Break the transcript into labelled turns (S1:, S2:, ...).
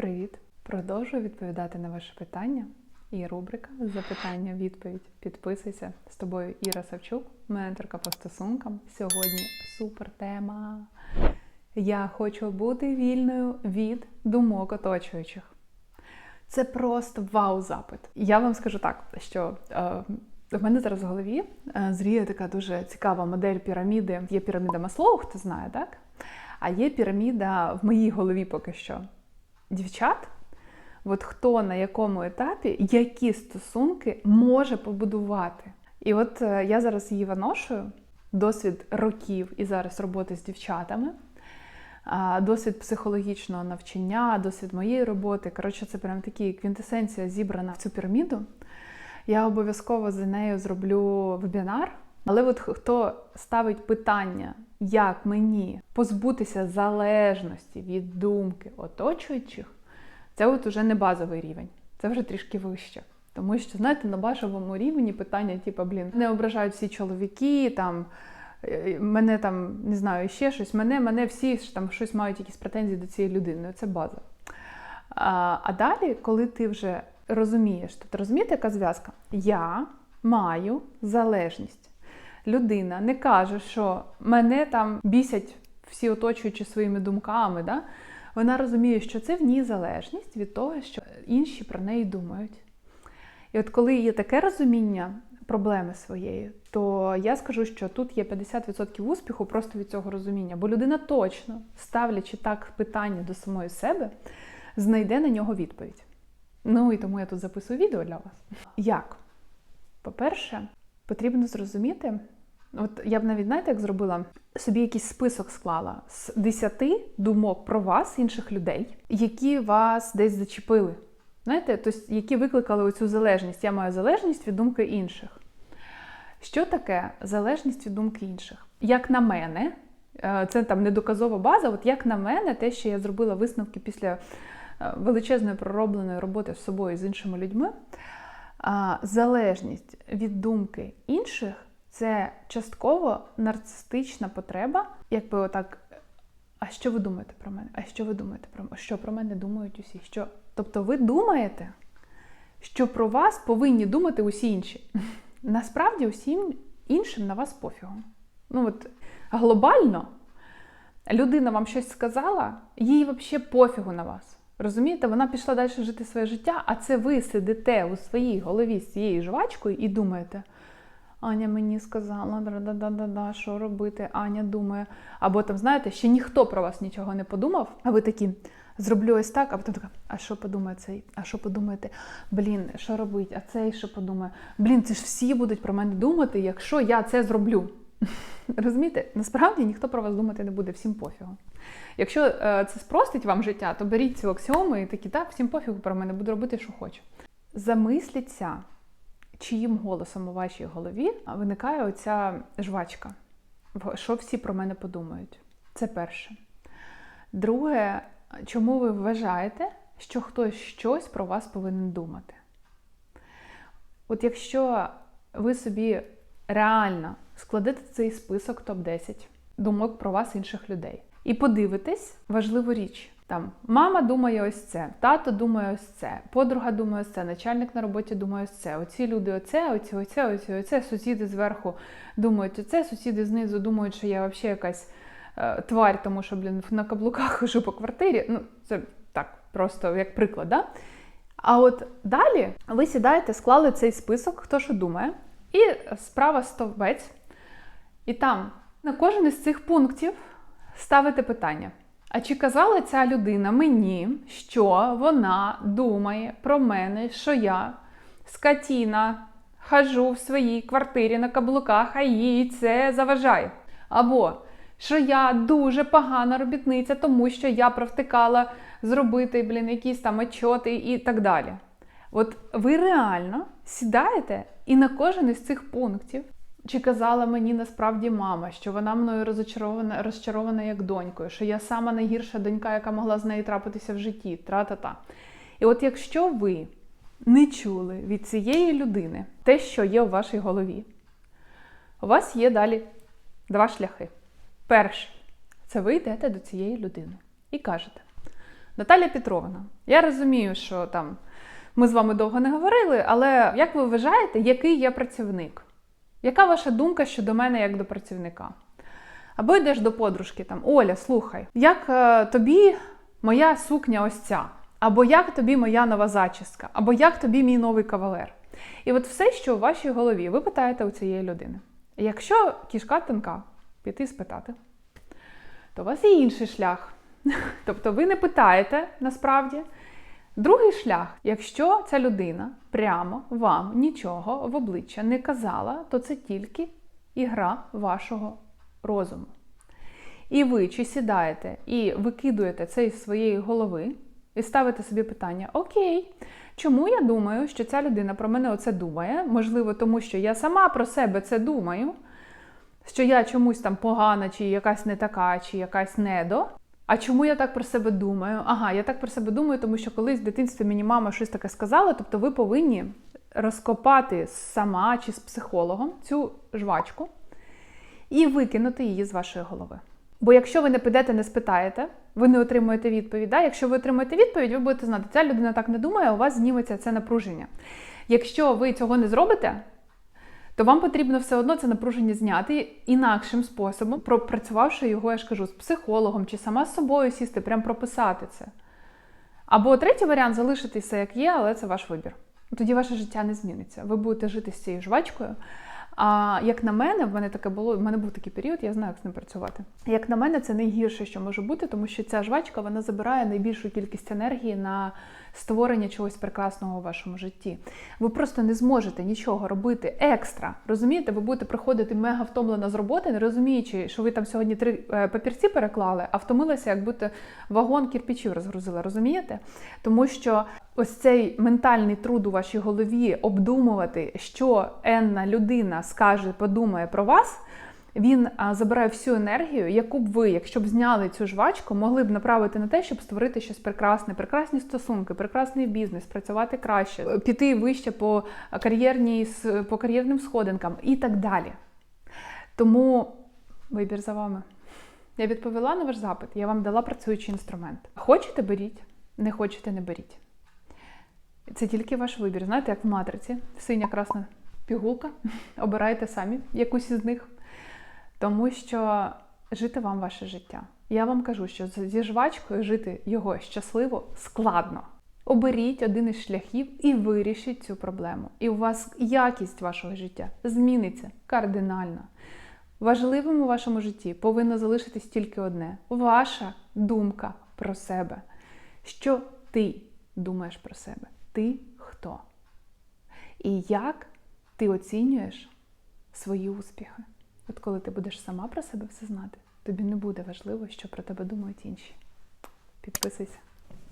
S1: Привіт! Продовжую відповідати на ваші питання. І рубрика Запитання, відповідь. Підписуйся з тобою Іра Савчук, менторка по стосункам. Сьогодні супер тема. Я хочу бути вільною від думок оточуючих. Це просто вау-запит. Я вам скажу так, що е, в мене зараз в голові е, зріє така дуже цікава модель піраміди. Є піраміда Маслоу, хто знає, так? А є піраміда в моїй голові поки що дівчат. От хто на якому етапі які стосунки може побудувати. І от е, я зараз її виношую, досвід років і зараз роботи з дівчатами, досвід психологічного навчання, досвід моєї роботи. Коротше, це прям такі квінтесенція зібрана в цю піраміду. Я обов'язково за нею зроблю вебінар. Але от хто ставить питання, як мені позбутися залежності від думки оточуючих, це от уже не базовий рівень, це вже трішки вище. Тому що, знаєте, на базовому рівні питання, типу, блін, не ображають всі чоловіки, там е, мене там не знаю, ще щось, мене, мене всі там щось мають якісь претензії до цієї людини. Це база. А, а далі, коли ти вже розумієш, тут розумієте, яка зв'язка? Я маю залежність. Людина не каже, що мене там бісять всі оточуючи своїми думками. Да? Вона розуміє, що це в ній залежність від того, що інші про неї думають. І от коли є таке розуміння проблеми своєї, то я скажу, що тут є 50% успіху просто від цього розуміння, бо людина точно, ставлячи так питання до самої себе, знайде на нього відповідь. Ну і тому я тут записую відео для вас. Як? По-перше, потрібно зрозуміти, от я б навіть знаєте, як зробила собі якийсь список склала з 10 думок про вас, інших людей, які вас десь зачепили. Знаєте, тобто, які викликали оцю залежність. Я маю залежність від думки інших. Що таке залежність від думки інших? Як на мене, е, це там недоказова база, от як на мене, те, що я зробила висновки після е, величезної проробленої роботи з собою і з іншими людьми, залежність від думки інших це частково нарцистична потреба, якби отак. А що ви думаєте про мене? А що ви думаєте про мене? Що про мене думають усі? Що? Тобто ви думаєте, що про вас повинні думати усі інші. Насправді усім іншим на вас пофігу. Ну от глобально людина вам щось сказала, їй взагалі пофігу на вас. Розумієте, вона пішла далі жити своє життя, а це ви сидите у своїй голові з цією жвачкою і думаєте. Аня мені сказала, да-да-да-да, що робити? Аня думає. Або там, знаєте, ще ніхто про вас нічого не подумав, а ви такі зроблю ось так, а потім така, а що подумає цей? А що подумаєте? Блін, що робить? А цей що подумає? Блін, це ж всі будуть про мене думати, якщо я це зроблю. Розумієте? Насправді ніхто про вас думати не буде, всім пофігу. Якщо е, це спростить вам життя, то беріть цю аксіому і такі, так, всім пофігу про мене, буду робити, що хочу. Замисліться чиїм голосом у вашій голові виникає оця жвачка. Що всі про мене подумають? Це перше. Друге, чому ви вважаєте, що хтось щось про вас повинен думати? От якщо ви собі реально складете цей список топ-10 думок про вас інших людей і подивитесь важливу річ. Там мама думає ось це, тато думає ось це, подруга думає ось це, начальник на роботі думає ось це. Оці люди, оце, оці, оце, оці, оце, сусіди зверху думають оце, сусіди знизу думають, що я взагалі якась е, тварь, тому що, блін, на каблуках хожу по квартирі. Ну, це так, просто як приклад. Да? А от далі ви сідаєте, склали цей список, хто що думає, і справа стовбець. І там на кожен із цих пунктів ставите питання. А чи казала ця людина мені, що вона думає про мене, що я скотіна, хожу в своїй квартирі на каблуках, а їй це заважає? Або що я дуже погана робітниця, тому що я провтикала зробити блін, якісь там отчоти і так далі. От ви реально сідаєте і на кожен із цих пунктів чи казала мені насправді мама, що вона мною розчарована, розчарована як донькою, що я сама найгірша донька, яка могла з нею трапитися в житті. Тра-та-та. І от якщо ви не чули від цієї людини те, що є у вашій голові, у вас є далі два шляхи. Перший це ви йдете до цієї людини і кажете: Наталя Петровна, я розумію, що там ми з вами довго не говорили, але як ви вважаєте, який я працівник? Яка ваша думка щодо мене як до працівника? Або йдеш до подружки там, Оля, слухай, як е, тобі моя сукня ось ця? Або як тобі моя нова зачіска, або як тобі мій новий кавалер. І от все, що у вашій голові, ви питаєте у цієї людини. Якщо кішка тонка, піти спитати, то у вас є інший шлях. Тобто ви не питаєте насправді. Другий шлях, якщо ця людина прямо вам нічого в обличчя не казала, то це тільки ігра вашого розуму. І ви чи сідаєте і викидуєте це із своєї голови, і ставите собі питання: Окей, чому я думаю, що ця людина про мене оце думає? Можливо, тому що я сама про себе це думаю, що я чомусь там погана, чи якась не така, чи якась недо. А чому я так про себе думаю? Ага, я так про себе думаю, тому що колись в дитинстві мені мама щось таке сказала. Тобто ви повинні розкопати сама чи з психологом цю жвачку і викинути її з вашої голови. Бо якщо ви не підете, не спитаєте, ви не отримуєте відповідь. Да? Якщо ви отримаєте відповідь, ви будете знати, ця людина так не думає, у вас зніметься це напруження. Якщо ви цього не зробите, то вам потрібно все одно це напруження зняти інакшим способом, пропрацювавши його, я ж кажу, з психологом чи сама з собою сісти, прям прописати це. Або третій варіант залишити все як є, але це ваш вибір. Тоді ваше життя не зміниться. Ви будете жити з цією жвачкою. А як на мене, в мене таке було, в мене був такий період, я знаю, як з ним працювати. Як на мене, це найгірше, що може бути, тому що ця жвачка вона забирає найбільшу кількість енергії на створення чогось прекрасного у вашому житті. Ви просто не зможете нічого робити екстра. Розумієте, ви будете приходити мега втомлена з роботи, не розуміючи, що ви там сьогодні три е, папірці переклали, а втомилися, як будто вагон кірпічів розгрузила. Розумієте? Тому що ось цей ментальний труд у вашій голові обдумувати, що енна людина скаже, подумає про вас. Він забирає всю енергію, яку б ви, якщо б зняли цю жвачку, могли б направити на те, щоб створити щось прекрасне, прекрасні стосунки, прекрасний бізнес, працювати краще, піти вище по кар'єрній по кар'єрним сходинкам і так далі. Тому вибір за вами. Я відповіла на ваш запит, я вам дала працюючий інструмент. Хочете, беріть, не хочете, не беріть. Це тільки ваш вибір. Знаєте, як в матриці, синя красна пігулка. Обирайте самі якусь із них. Тому що жити вам ваше життя. Я вам кажу, що зі жвачкою жити його щасливо складно. Оберіть один із шляхів і вирішіть цю проблему. І у вас якість вашого життя зміниться кардинально. Важливим у вашому житті повинно залишитись тільки одне: ваша думка про себе. Що ти думаєш про себе? Ти хто? І як ти оцінюєш свої успіхи? От коли ти будеш сама про себе все знати, тобі не буде важливо, що про тебе думають інші. Підписуйся.